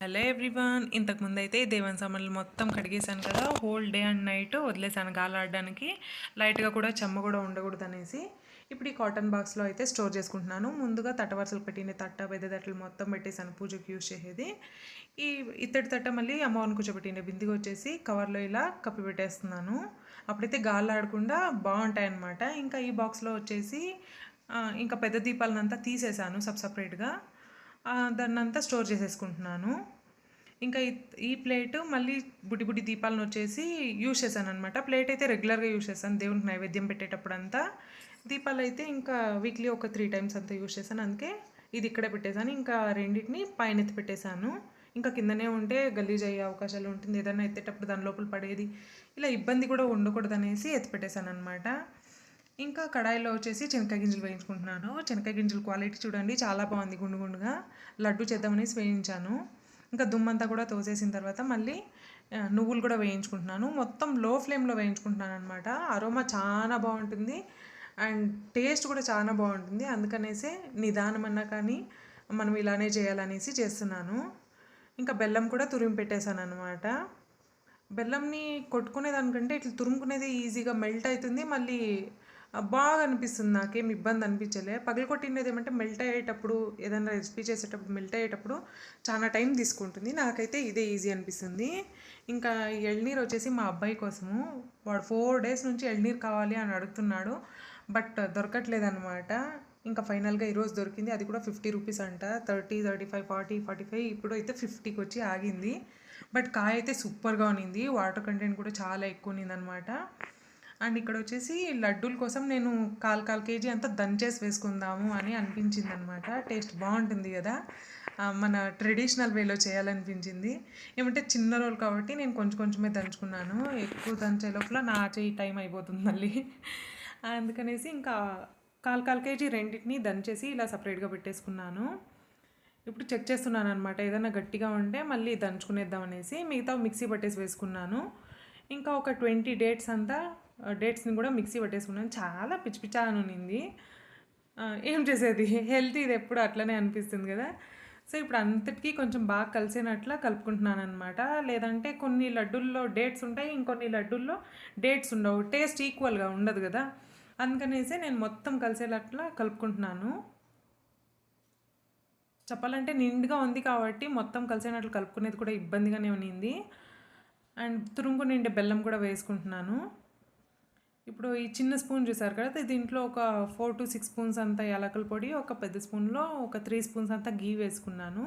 Hello everyone ఇంతకుముందు అయితే దేవన్ సామాన్లు మొత్తం కడిగేశాను కదా హోల్ డే అండ్ నైట్ వదిలేసాను గాలాడడానికి. లైట్గా కూడా చెమ్మ కూడా ఉండకూడదు అనేసి ఇప్పుడు ఈ కాటన్ బాక్స్లో అయితే స్టోర్ చేసుకుంటున్నాను. ముందుగా తట్టవరసలు పెట్టిన తట్ట పెద్ద తట్టలు మొత్తం పెట్టేశాను పూజకి యూజ్ చేసేది. ఈ ఇత్తడి తట్ట మళ్ళీ అమ్మవారిని కూర్చోబెట్టిన బిందిగా వచ్చేసి కవర్లో ఇలా కప్పి పెట్టేస్తున్నాను. అప్పుడైతే గాలి ఆడకుండా బాగుంటాయి అన్నమాట ఇంకా ఈ బాక్స్లో వచ్చేసి ఇంకా పెద్ద దీపాలనంతా తీసేసాను సబ్ సపరేట్గా దాన్ని అంతా స్టోర్ చేసేసుకుంటున్నాను. ఇంకా ఈ ఈ ప్లేట్ మళ్ళీ బుడ్డి బుడ్డి దీపాలను వచ్చేసి యూజ్ చేశాను అనమాట ప్లేట్ అయితే రెగ్యులర్గా యూజ్ చేశాను దేవునికి నైవేద్యం పెట్టేటప్పుడు అంతా దీపాలు అయితే ఇంకా వీక్లీ ఒక త్రీ టైమ్స్ అంతా యూజ్ చేశాను. అందుకే ఇది ఇక్కడే పెట్టేశాను. ఇంకా రెండింటిని పైన ఎత్తి పెట్టేశాను. ఇంకా కిందనే ఉంటే గలీజ్ అయ్యే అవకాశాలు ఉంటుంది. ఏదైనా ఎత్తేటప్పుడు దాని లోపల పడేది ఇలా ఇబ్బంది కూడా ఉండకూడదు అనేసి ఎత్తి పెట్టేశాను అనమాట ఇంకా కడాయిలో వచ్చేసి శనక్కాయ గింజలు వేయించుకుంటున్నాను. శనక్కాయ గింజల క్వాలిటీ చూడండి చాలా బాగుంది గుండు గుండుగా. లడ్డు చేద్దామనేసి వేయించాను. ఇంకా దుమ్మంతా కూడా తోసేసిన తర్వాత మళ్ళీ నువ్వులు కూడా వేయించుకుంటున్నాను. మొత్తం లో ఫ్లేమ్లో వేయించుకుంటున్నాను అనమాట అరోమా చాలా బాగుంటుంది అండ్ టేస్ట్ కూడా చాలా బాగుంటుంది. అందుకనేసే నిదానమన్నా కానీ మనం ఇలానే చేయాలనేసి చేస్తున్నాను. ఇంకా బెల్లం కూడా తురిమి పెట్టేశాను అనమాట బెల్లంని కొట్టుకునే దానికంటే ఇట్లా తురుముకునేది ఈజీగా మెల్ట్ అవుతుంది. మళ్ళీ బాగా అనిపిస్తుంది నాకేం ఇబ్బంది అనిపించలే. పగలగొట్టినది ఏమంటే మెల్ట్ అయ్యేటప్పుడు ఏదైనా రెసిపీ చేసేటప్పుడు మెల్ట్ అయ్యేటప్పుడు చాలా టైం తీసుకుంటుంది. నాకైతే ఇదే ఈజీ అనిపిస్తుంది. ఇంకా ఎళ్ళనీరు వచ్చేసి మా అబ్బాయి కోసము. వాడు ఫోర్ డేస్ నుంచి ఎళ్ళనీరు కావాలి అని అడుగుతున్నాడు. బట్ దొరకట్లేదు అనమాట ఇంకా ఫైనల్గా ఈరోజు దొరికింది. అది కూడా ఫిఫ్టీ రూపీస్ అంట. Thirty thirty five forty forty five ఇప్పుడు అయితే ఫిఫ్టీకి వచ్చి ఆగింది. బట్ కాయ అయితే సూపర్గా ఉన్నింది వాటర్ కంటెంట్ కూడా చాలా ఎక్కువ ఉన్నిందనమాట అండ్ ఇక్కడ వచ్చేసి లడ్డూల కోసం నేను కాల్ కాల్ కేజీ అంతా దంచేసి వేసుకుందాము అని అనిపించింది అనమాట టేస్ట్ బాగుంటుంది కదా. మన ట్రెడిషనల్ వేలో చేయాలనిపించింది. ఏమంటే చిన్న రోల్ కాబట్టి నేను కొంచెం కొంచెమే దంచుకున్నాను. ఎక్కువ దంచే లోపల నా చేయి టైం అయిపోతుంది మళ్ళీ. అందుకనేసి ఇంకా కాల్ కాల్ కేజీ రెండింటిని దంచేసి ఇలా సపరేట్గా పెట్టేసుకున్నాను. ఇప్పుడు చెక్ చేస్తున్నాను అనమాట ఏదైనా గట్టిగా ఉంటే మళ్ళీ దంచుకునేద్దాం అనేసి మిగతా మిక్సీ పట్టేసి వేసుకున్నాను. ఇంకా ఒక ట్వంటీ డేట్స్ అంతా డేట్స్ని కూడా మిక్సీ పట్టేసుకున్నాను. చాలా పిచ్చి పిచ్చా అని ఉన్నింది ఏం చేసేది? హెల్తీ ఇది ఎప్పుడు అట్లనే అనిపిస్తుంది కదా. సో ఇప్పుడు అంతటికీ కొంచెం బాగా కలిసినట్లా కలుపుకుంటున్నాను అనమాట లేదంటే కొన్ని లడ్డూల్లో డేట్స్ ఉంటాయి ఇంకొన్ని లడ్డూల్లో డేట్స్ ఉండవు. టేస్ట్ ఈక్వల్గా ఉండదు కదా. అందుకనేసి నేను మొత్తం కలిసేటట్లా కలుపుకుంటున్నాను. చెప్పాలంటే నిండుగా ఉంది కాబట్టి మొత్తం కలిసేనట్లు కలుపుకునేది కూడా ఇబ్బందిగానే ఉన్నింది. అండ్ తురుముకు నిండే బెల్లం కూడా వేసుకుంటున్నాను. ఇప్పుడు ఈ చిన్న స్పూన్ చూసారు కదా దీంట్లో ఒక ఫోర్ టు సిక్స్ స్పూన్స్ అంత యాలకుల పొడి ఒక పెద్ద స్పూన్లో ఒక త్రీ స్పూన్స్ అంత గీ వేసుకున్నాను.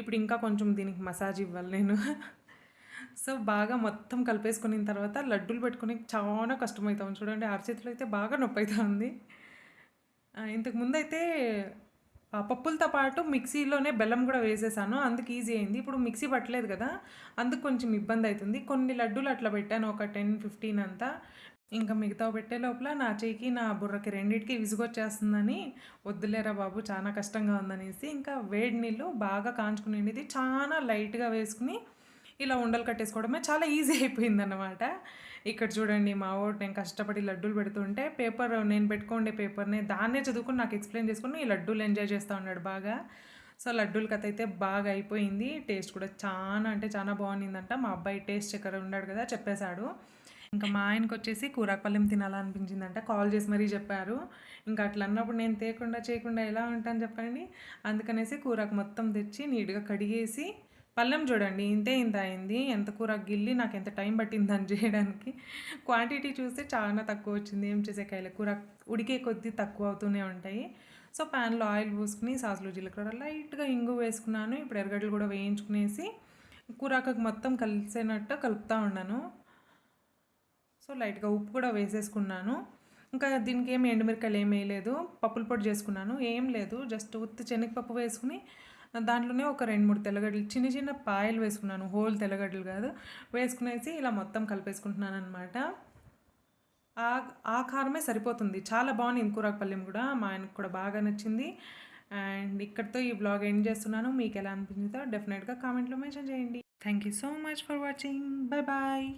ఇప్పుడు ఇంకా కొంచెం దీనికి మసాజ్ ఇవ్వాలి నేను. సో బాగా మొత్తం కలిపేసుకున్న తర్వాత లడ్డూలు పెట్టుకుని చాలా కష్టమవుతాం. చూడండి అరచేతిలో అయితే బాగా నొప్పి అవుతుంది. ఇంతకుముందు అయితే పప్పులతో పాటు మిక్సీలోనే బెల్లం కూడా వేసేసాను. అందుకు ఈజీ అయింది. ఇప్పుడు మిక్సీ పట్టలేదు కదా అందుకు కొంచెం ఇబ్బంది అవుతుంది. కొన్ని లడ్డూలు అట్లా పెట్టాను ఒక టెన్ ఫిఫ్టీన్ అంతా. ఇంకా మిగతా పెట్టే లోపల నా చేయికి నా బుర్రకి రెండింటికి విసుగొచ్చేస్తుందని వద్దులేరా బాబు చాలా కష్టంగా ఉందనేసి ఇంకా వేడి నీళ్ళు బాగా కాంచుకునేది. చాలా లైట్గా వేసుకుని ఇలా ఉండలు కట్టేసుకోవడమే చాలా ఈజీ అయిపోయింది అనమాట ఇక్కడ చూడండి మా వాడు నేను కష్టపడి లడ్డూలు పెడుతుంటే పేపర్ నేను పెట్టుకోండే పేపర్ని దాన్నే చదువుకుని నాకు ఎక్స్ప్లెయిన్ చేసుకుని ఈ లడ్డూలు ఎంజాయ్ చేస్తూ ఉన్నాడు బాగా. సో లడ్డూల కథ అయితే బాగా అయిపోయింది. టేస్ట్ కూడా చాలా అంటే చాలా బాగుండిందంట. మా అబ్బాయి టేస్ట్ చక్కెర ఉన్నాడు కదా చెప్పేశాడు. ఇంకా మా ఆయనకు వచ్చేసి కూరాకపల్లెం తినాలనిపించిందంట. కాల్ చేసి మరీ చెప్పారు. ఇంకా అట్లా అన్నప్పుడు నేను తేకుండా చేయకుండా ఎలా ఉంటాను చెప్పండి? అందుకనేసి కూరకు మొత్తం తెచ్చి నీట్గా కడిగేసి పళ్ళెం చూడండి ఇంతే ఇంత అయింది ఎంత కూర గిల్లి నాకు ఎంత టైం పట్టింది దాన్ని చేయడానికి. క్వాంటిటీ చూస్తే చాలా తక్కువ వచ్చింది ఏం చేసే కాయలు? కూర ఉడికే కొద్దీ తక్కువ అవుతూనే ఉంటాయి. సో ప్యాన్లో ఆయిల్ పోసుకుని సాసులు జీలకర్ర లైట్గా ఇంగు వేసుకున్నాను. ఇప్పుడు ఎర్రగడ్డలు కూడా వేయించుకునేసి కూరాకకు మొత్తం కలిసేనట్టు కలుపుతూ ఉన్నాను. సో లైట్గా ఉప్పు కూడా వేసేసుకున్నాను. ఇంకా దీనికి ఏమి ఎండుమిరకాయలు ఏం వేయలేదు. పప్పుల పొడి చేసుకున్నాను. ఏం లేదు. జస్ట్ ఉత్తి శనగపప్పు వేసుకుని దాంట్లోనే ఒక రెండు మూడు తెల్లగడ్డలు చిన్న చిన్న పాయలు వేసుకున్నాను. హోల్ తెల్లగడ్డలు కాదు. వేసుకునేసి ఇలా మొత్తం కలిపేసుకుంటున్నాను అనమాట ఆ కారమే సరిపోతుంది. చాలా బాగుంది ఇంకూరాపల్లెం కూడా. మా ఆయనకు కూడా బాగా నచ్చింది. అండ్ ఇక్కడితో ఈ బ్లాగ్ ఎండ్ చేస్తున్నాను. మీకు ఎలా అనిపించిందో డెఫినెట్గా కామెంట్లో మెన్షన్ చేయండి. Thank you so much for watching bye bye